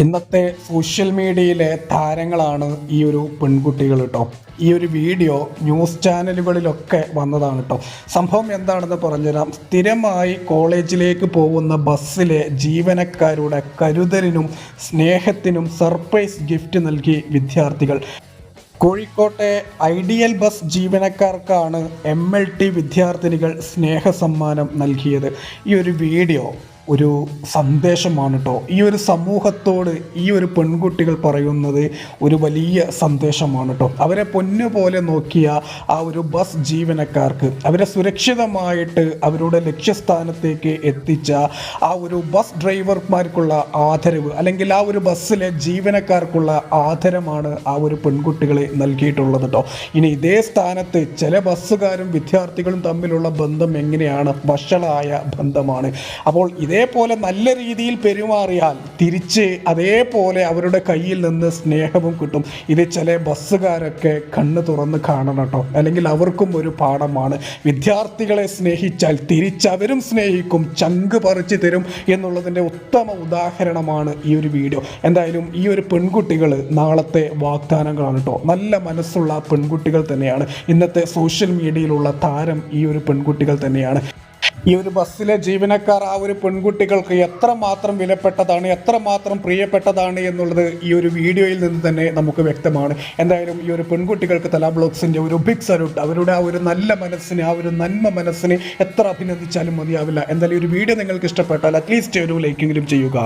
ഇന്നത്തെ സോഷ്യൽ മീഡിയയിലെ താരങ്ങളാണ് ഈ ഒരു പെൺകുട്ടികൾ കേട്ടോ ഈ ഒരു വീഡിയോ ന്യൂസ് ചാനലുകളിലൊക്കെ വന്നതാണ് കേട്ടോ സംഭവം എന്താണെന്ന് പറഞ്ഞുതരാം. സ്ഥിരമായി കോളേജിലേക്ക് പോകുന്ന ബസ്സിലെ ജീവനക്കാരുടെ കരുതലിനും സ്നേഹത്തിനും സർപ്രൈസ് ഗിഫ്റ്റ് നൽകി വിദ്യാർത്ഥികൾ. കോഴിക്കോട്ടെ ഐഡിയൽ ബസ് ജീവനക്കാർക്കാണ് എം എൽ ടി വിദ്യാർത്ഥിനികൾ സ്നേഹസമ്മാനം നൽകിയത്. ഈ ഒരു വീഡിയോ ഒരു സന്ദേശമാണ് കേട്ടോ ഈ ഒരു സമൂഹത്തോട് ഈ ഒരു പെൺകുട്ടികൾ പറയുന്നത് ഒരു വലിയ സന്ദേശമാണ് കേട്ടോ അവരെ പൊന്നു പോലെ നോക്കിയ ആ ഒരു ബസ് ജീവനക്കാർക്ക് അവരെ സുരക്ഷിതമായിട്ട് അവരുടെ ലക്ഷ്യസ്ഥാനത്തേക്ക് എത്തിച്ച ആ ഒരു ബസ് ഡ്രൈവർമാർക്കുള്ള ആദരവ് അല്ലെങ്കിൽ ആ ഒരു ബസ്സിലെ ജീവനക്കാർക്കുള്ള ആദരമാണ് ആ ഒരു പെൺകുട്ടികളെ നൽകിയിട്ടുള്ളത് കേട്ടോ ഇനി ഇതേ സ്ഥാനത്ത് ചില ബസ്സുകാരും വിദ്യാർത്ഥികളും തമ്മിലുള്ള ബന്ധം എങ്ങനെയാണ്? വഷളായ ബന്ധമാണ്. അപ്പോൾ ഇതേപോലെ നല്ല രീതിയിൽ പെരുമാറിയാൽ തിരിച്ച് അതേപോലെ അവരുടെ കയ്യിൽ നിന്ന് സ്നേഹവും കിട്ടും. ഇത് ചില ബസ്സുകാരൊക്കെ കണ്ണ് തുറന്ന് കാണണം കേട്ടോ. അല്ലെങ്കിൽ അവർക്കും ഒരു പാഠമാണ്. വിദ്യാർത്ഥികളെ സ്നേഹിച്ചാൽ തിരിച്ചവരും സ്നേഹിക്കും ചങ്ക് പറിച്ചു തരും എന്നുള്ളതിന്റെ ഉത്തമ ഉദാഹരണമാണ് ഈ ഒരു വീഡിയോ. എന്തായാലും ഈ ഒരു പെൺകുട്ടികൾ നാളത്തെ വാഗ്ദാനങ്ങളാണ് കേട്ടോ. നല്ല മനസ്സുള്ള പെൺകുട്ടികൾ തന്നെയാണ്. ഇന്നത്തെ സോഷ്യൽ മീഡിയയിലുള്ള താരം ഈ ഒരു പെൺകുട്ടികൾ തന്നെയാണ്. ഈ ഒരു ബസ്സിലെ ജീവനക്കാർ ആ ഒരു പെൺകുട്ടികൾക്ക് എത്രമാത്രം വിലപ്പെട്ടതാണ് എത്രമാത്രം പ്രിയപ്പെട്ടതാണ് എന്നുള്ളത് ഈ ഒരു വീഡിയോയിൽ നിന്ന് തന്നെ നമുക്ക് വ്യക്തമാണ്. എന്തായാലും ഈ ഒരു പെൺകുട്ടികൾക്ക് തല ബ്ലോക്സിന്റെ ഒരു ബിഗ് സല്യൂട്ട് അവരുടെ ആ ഒരു നല്ല മനസ്സിന് ആ ഒരു നന്മ മനസ്സിന് എത്ര അഭിനന്ദിച്ചാലും മതിയാവില്ല. എന്തായാലും ഒരു വീഡിയോ നിങ്ങൾക്ക് ഇഷ്ടപ്പെട്ടാൽ അറ്റ്ലീസ്റ്റ് ഒരു ലൈക്കെങ്കിലും ചെയ്യുക.